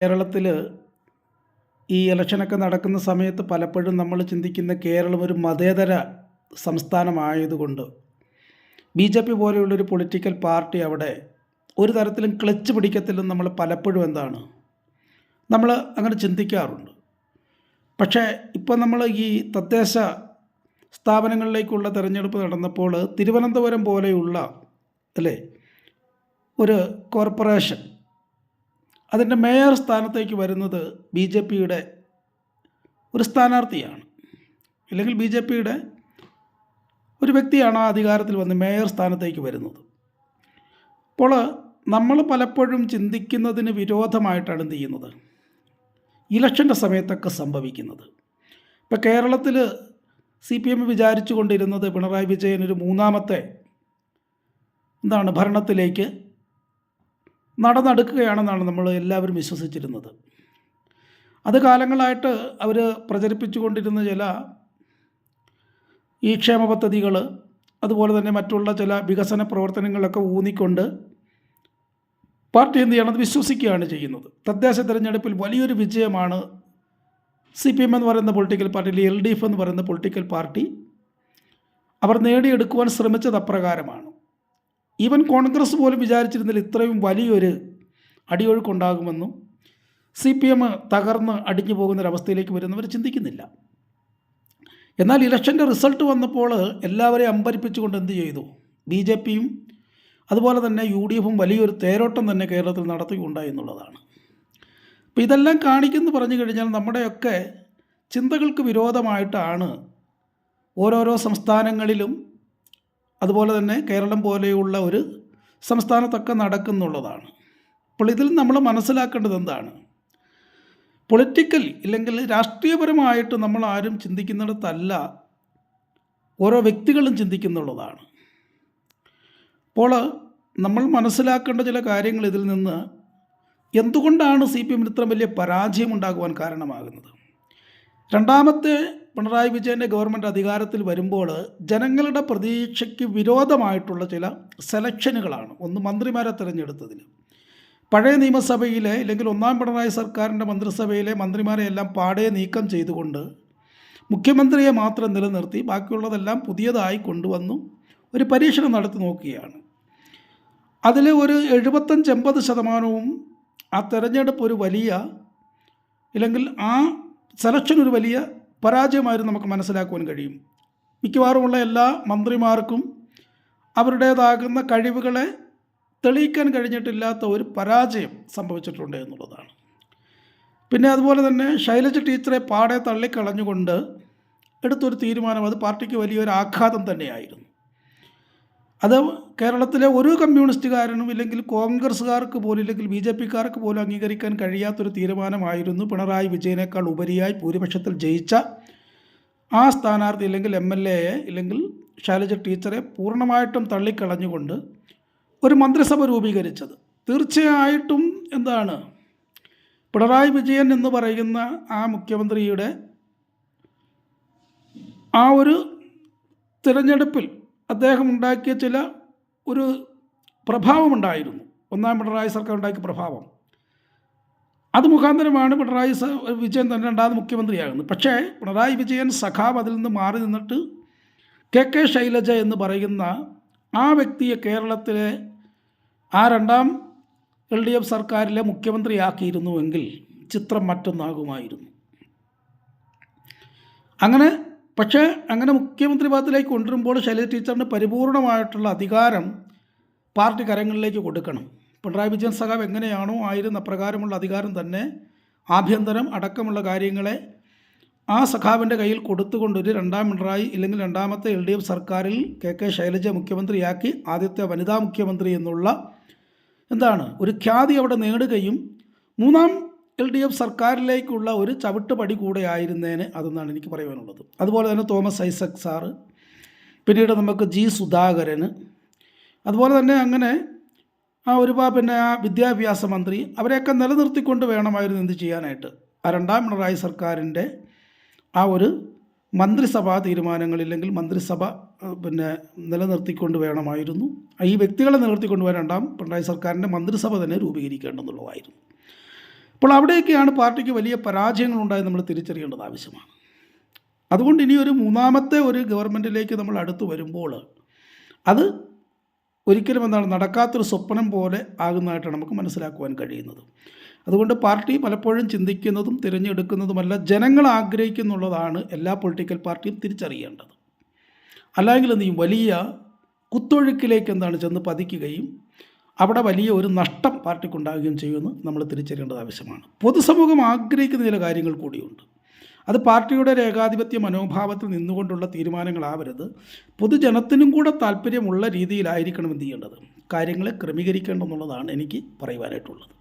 കേരളത്തിൽ ഈ ഇലക്ഷനൊക്കെ നടക്കുന്ന സമയത്ത് പലപ്പോഴും നമ്മൾ ചിന്തിക്കുന്ന കേരളം ഒരു മതേതര സംസ്ഥാനമായതുകൊണ്ട് ബി ജെ പി പോലെയുള്ളൊരു പൊളിറ്റിക്കൽ പാർട്ടി അവിടെ ഒരു തരത്തിലും ക്ലച്ച് പിടിക്കത്തില്ലെന്ന് നമ്മൾ പലപ്പോഴും എന്താണ് നമ്മൾ അങ്ങനെ ചിന്തിക്കാറുണ്ട്. പക്ഷേ ഇപ്പോൾ നമ്മൾ ഈ തദ്ദേശ സ്ഥാപനങ്ങളിലേക്കുള്ള തിരഞ്ഞെടുപ്പ് നടന്നപ്പോൾ തിരുവനന്തപുരം പോലെയുള്ള അല്ലേ ഒരു കോർപ്പറേഷൻ അതിന്റെ മേയർ സ്ഥാനത്തേക്ക് വരുന്നത് ബി ജെ പിയുടെ ഒരു സ്ഥാനാർത്ഥിയാണ്. അല്ലെങ്കിൽ ബി ജെ പിയുടെ ഒരു വ്യക്തിയാണ് ആ അധികാരത്തിൽ വന്ന് മേയർ സ്ഥാനത്തേക്ക് വരുന്നത്. അപ്പോൾ നമ്മൾ പലപ്പോഴും ചിന്തിക്കുന്നതിന് വിരോധമായിട്ടാണ് എന്ത് ചെയ്യുന്നത്? ഇലക്ഷന്റെ സമയത്തൊക്കെ സംഭവിക്കുന്നത്. ഇപ്പോൾ കേരളത്തിൽ സി പി എം വിചാരിച്ചു കൊണ്ടിരുന്നത് പിണറായി വിജയൻ ഒരു മൂന്നാമത്തെ എന്താണ് ഭരണത്തിലേക്ക് നടന്നെടുക്കുകയാണെന്നാണ് നമ്മൾ എല്ലാവരും വിശ്വസിച്ചിരുന്നത്. അത് കാലങ്ങളായിട്ട് അവർ പ്രചരിപ്പിച്ചുകൊണ്ടിരുന്ന ചില ഈ ക്ഷേമ പദ്ധതികൾ അതുപോലെ തന്നെ മറ്റുള്ള ചില വികസന പ്രവർത്തനങ്ങളൊക്കെ ഊന്നിക്കൊണ്ട് പാർട്ടി എന്ത് ചെയ്യണം അത് വിശ്വസിക്കുകയാണ് ചെയ്യുന്നത്. തദ്ദേശ തിരഞ്ഞെടുപ്പിൽ വലിയൊരു വിജയമാണ് സി പി എം എന്ന് പറയുന്ന പൊളിറ്റിക്കൽ പാർട്ടി അല്ലെങ്കിൽ എൽ ഡി എഫ് എന്ന് പറയുന്ന പൊളിറ്റിക്കൽ പാർട്ടി അവർ നേടിയെടുക്കുവാൻ ശ്രമിച്ചത് അപ്രകാരമാണ്. ഈവൻ കോൺഗ്രസ് പോലും വിചാരിച്ചിരുന്നില്ല ഇത്രയും വലിയൊരു അടിയൊഴുക്കുണ്ടാകുമെന്നും സി പി എം തകർന്ന് അടിഞ്ഞു പോകുന്നൊരവസ്ഥയിലേക്ക് വരുന്നവർ ചിന്തിക്കുന്നില്ല. എന്നാൽ ഇലക്ഷന്റെ റിസൾട്ട് വന്നപ്പോൾ എല്ലാവരെയും അമ്പരിപ്പിച്ചുകൊണ്ട് എന്ത് ചെയ്തു? ബി ജെ പിയും അതുപോലെ തന്നെ യു ഡി എഫും വലിയൊരു തേരോട്ടം തന്നെ കേരളത്തിൽ നടത്തുകയുണ്ടായി എന്നുള്ളതാണ്. അപ്പോൾ ഇതെല്ലാം കാണിക്കുന്നു പറഞ്ഞു കഴിഞ്ഞാൽ നമ്മുടെയൊക്കെ ചിന്തകൾക്ക് വിരോധമായിട്ടാണ് ഓരോരോ സംസ്ഥാനങ്ങളിലും അതുപോലെ തന്നെ കേരളം പോലെയുള്ള ഒരു സംസ്ഥാനത്തൊക്കെ നടക്കുന്നുള്ളതാണ്. അപ്പോൾ ഇതിൽ നമ്മൾ മനസ്സിലാക്കേണ്ടത് എന്താണ്? പൊളിറ്റിക്കൽ ഇല്ലെങ്കിൽ രാഷ്ട്രീയപരമായിട്ട് നമ്മൾ ആരും ചിന്തിക്കുന്നിടത്തല്ല. ഓരോ വ്യക്തികളും ചിന്തിക്കുന്നുള്ളതാണ്. അപ്പോൾ നമ്മൾ മനസ്സിലാക്കേണ്ട ചില കാര്യങ്ങൾ ഇതിൽ നിന്ന് എന്തുകൊണ്ടാണ് സി പി എമ്മിന് ഇത്ര വലിയ പരാജയം ഉണ്ടാകുവാൻ കാരണമാകുന്നത്? രണ്ടാമത്തെ പിണറായി വിജയന്റെ ഗവൺമെന്റ് അധികാരത്തിൽ വരുമ്പോൾ ജനങ്ങളുടെ പ്രതീക്ഷയ്ക്ക് വിരോധമായിട്ടുള്ള ചില സെലക്ഷനുകളാണ്. ഒന്ന് മന്ത്രിമാരെ തിരഞ്ഞെടുത്തതിൽ പഴയ നിയമസഭയിലെ അല്ലെങ്കിൽ ഒന്നാം പിണറായി സർക്കാരിന്റെ മന്ത്രിസഭയിലെ മന്ത്രിമാരെ എല്ലാം പാടെ നീക്കം ചെയ്തുകൊണ്ട് മുഖ്യമന്ത്രിയെ മാത്രം നിലനിർത്തി ബാക്കിയുള്ളതെല്ലാം പുതിയതായി കൊണ്ടുവന്നു ഒരു പരീക്ഷണം നടത്തി നോക്കുകയാണ്. അതിൽ ഒരു എഴുപത്തഞ്ച് എൺപത് ശതമാനവും ആ തെരഞ്ഞെടുപ്പ് ഒരു വലിയ ഇല്ലെങ്കിൽ ആ സെലക്ഷൻ ഒരു വലിയ പരാജയമായിരുന്നു നമുക്ക് മനസ്സിലാക്കുവാൻ കഴിയും. മിക്കവാറുമുള്ള എല്ലാ മന്ത്രിമാർക്കും അവരുടേതാകുന്ന കഴിവുകളെ തെളിയിക്കാൻ കഴിഞ്ഞിട്ടില്ലാത്ത ഒരു പരാജയം സംഭവിച്ചിട്ടുണ്ട് എന്നുള്ളതാണ്. പിന്നെ അതുപോലെ തന്നെ ശൈലജ ടീച്ചറെ പാടെ തള്ളിക്കളഞ്ഞുകൊണ്ട് എടുത്തൊരു തീരുമാനം അത് പാർട്ടിക്ക് വലിയൊരു ആഘാതം തന്നെയായിരുന്നു. അത് കേരളത്തിലെ ഒരു കമ്മ്യൂണിസ്റ്റുകാരനും ഇല്ലെങ്കിൽ കോൺഗ്രസ്സുകാർക്ക് പോലും ഇല്ലെങ്കിൽ ബി ജെ പിക്കാർക്ക് പോലും അംഗീകരിക്കാൻ കഴിയാത്തൊരു തീരുമാനമായിരുന്നു പിണറായി വിജയനേക്കാൾ ഉപരിയായി ഭൂരിപക്ഷത്തിൽ ജയിച്ച ആ സ്ഥാനാർത്ഥി ഇല്ലെങ്കിൽ എം എൽ എയെ ഇല്ലെങ്കിൽ ശൈലജ ടീച്ചറെ പൂർണമായിട്ടും തള്ളിക്കളഞ്ഞുകൊണ്ട് ഒരു മന്ത്രിസഭ രൂപീകരിച്ചത്. തീർച്ചയായിട്ടും എന്താണ്? പിണറായി വിജയൻ എന്ന് പറയുന്ന ആ മുഖ്യമന്ത്രിയുടെ ആ ഒരു തിരഞ്ഞെടുപ്പിൽ അദ്ദേഹം ഉണ്ടാക്കിയ ചില ഒരു പ്രഭാവമുണ്ടായിരുന്നു. ഒന്നാം പിണറായി സർക്കാർ ഉണ്ടാക്കിയ പ്രഭാവം. അത് മുഖാന്തരമാണ് പിണറായി വിജയൻ തന്നെ രണ്ടാമത് മുഖ്യമന്ത്രിയാകുന്നത്. പക്ഷേ പിണറായി വിജയൻ സഖാവ് അതിൽ നിന്ന് മാറി നിന്നിട്ട് കെ കെ ശൈലജ എന്ന് പറയുന്ന ആ വ്യക്തിയെ കേരളത്തിലെ ആ രണ്ടാം എൽ ഡി എഫ് സർക്കാരിലെ മുഖ്യമന്ത്രിയാക്കിയിരുന്നുവെങ്കിൽ ചിത്രം മറ്റൊന്നാകുമായിരുന്നു. അങ്ങനെ പക്ഷേ അങ്ങനെ മുഖ്യമന്ത്രി പദത്തിലേക്ക് കൊണ്ടുവരുമ്പോൾ ശൈലജ ടീച്ചറിന് പരിപൂർണമായിട്ടുള്ള അധികാരം പാർട്ടി കരങ്ങളിലേക്ക് കൊടുക്കണം. പിണറായി വിജയൻ സഖാവ് എങ്ങനെയാണോ ആയിരുന്ന പ്രകാരമുള്ള അധികാരം തന്നെ ആഭ്യന്തരം അടക്കമുള്ള കാര്യങ്ങളെ ആ സഖാവിന്റെ കയ്യിൽ കൊടുത്തുകൊണ്ടൊരു രണ്ടാം പിണറായി ഇല്ലെങ്കിൽ രണ്ടാമത്തെ എൽ ഡി എഫ് സർക്കാരിൽ കെ കെ ശൈലജ മുഖ്യമന്ത്രിയാക്കി ആദ്യത്തെ വനിതാ മുഖ്യമന്ത്രി എന്നുള്ള എന്താണ്? ഒരു ഖ്യാതി അവിടെ നേടുകയും മൂന്നാം എൽ ഡി എഫ് സർക്കാരിലേക്കുള്ള ഒരു ചവിട്ടുപടി കൂടെ ആയിരുന്നേനെ അതെന്നാണ് എനിക്ക് പറയാനുള്ളത്. അതുപോലെ തന്നെ തോമസ് ഐസക് സാറ് പിന്നീട് നമുക്ക് ജി സുധാകരന് അതുപോലെ തന്നെ അങ്ങനെ ആ ഒരു പിന്നെ ആ വിദ്യാഭ്യാസ മന്ത്രി അവരെയൊക്കെ നിലനിർത്തിക്കൊണ്ട് വേണമായിരുന്നു എന്ത് ചെയ്യാനായിട്ട്. ആ രണ്ടാം പിണറായി സർക്കാരിന്റെ ആ ഒരു മന്ത്രിസഭാ തീരുമാനങ്ങളില്ലെങ്കിൽ മന്ത്രിസഭ പിന്നെ നിലനിർത്തിക്കൊണ്ട് വേണമായിരുന്നു. ഈ വ്യക്തികളെ നിലനിർത്തിക്കൊണ്ട് വേണം രണ്ടാം പിണറായി സർക്കാരിന്റെ മന്ത്രിസഭ തന്നെ രൂപീകരിക്കേണ്ടെന്നുള്ളതായിരുന്നു അപ്പോൾ അവിടെയൊക്കെയാണ് പാർട്ടിക്ക് വലിയ പരാജയങ്ങൾ ഉണ്ടായത് നമ്മൾ തിരിച്ചറിയേണ്ടത് ആവശ്യമാണ്. അതുകൊണ്ട് ഇനി ഒരു മൂന്നാമത്തെ ഒരു ഗവൺമെന്റിലേക്ക് നമ്മൾ അടുത്ത് വരുമ്പോൾ അത് ഒരിക്കലും എന്താണ് നടക്കാത്തൊരു സ്വപ്നം പോലെ ആകുന്നതായിട്ടാണ് നമുക്ക് മനസ്സിലാക്കുവാൻ കഴിയുന്നത്. അതുകൊണ്ട് പാർട്ടി പലപ്പോഴും ചിന്തിക്കുന്നതും തിരഞ്ഞെടുക്കുന്നതുമല്ല ജനങ്ങൾ ആഗ്രഹിക്കുന്നുള്ളതാണ് എല്ലാ പൊളിറ്റിക്കൽ പാർട്ടിയും തിരിച്ചറിയേണ്ടത്. അല്ലെങ്കിൽ നീ വലിയ കുത്തൊഴുക്കിലേക്ക് എന്താണ് ചെന്ന് പതിക്കുകയും അവിടെ വലിയ ഒരു നഷ്ടം പാർട്ടിക്കുണ്ടാകുകയും ചെയ്യുമെന്ന് നമ്മൾ തിരിച്ചറിയേണ്ടത് ആവശ്യമാണ്. പൊതുസമൂഹം ആഗ്രഹിക്കുന്ന ചില കാര്യങ്ങൾ കൂടിയുണ്ട്. അത് പാർട്ടിയുടെ രേഖാധിപത്യ മനോഭാവത്തിൽ നിന്നുകൊണ്ടുള്ള തീരുമാനങ്ങളാവരുത്. പൊതുജനത്തിനും കൂടെ താല്പര്യമുള്ള രീതിയിലായിരിക്കണം എന്ത് ചെയ്യേണ്ടത്? കാര്യങ്ങളെ ക്രമീകരിക്കേണ്ടെന്നുള്ളതാണ് എനിക്ക് പറയുവാനായിട്ടുള്ളത്.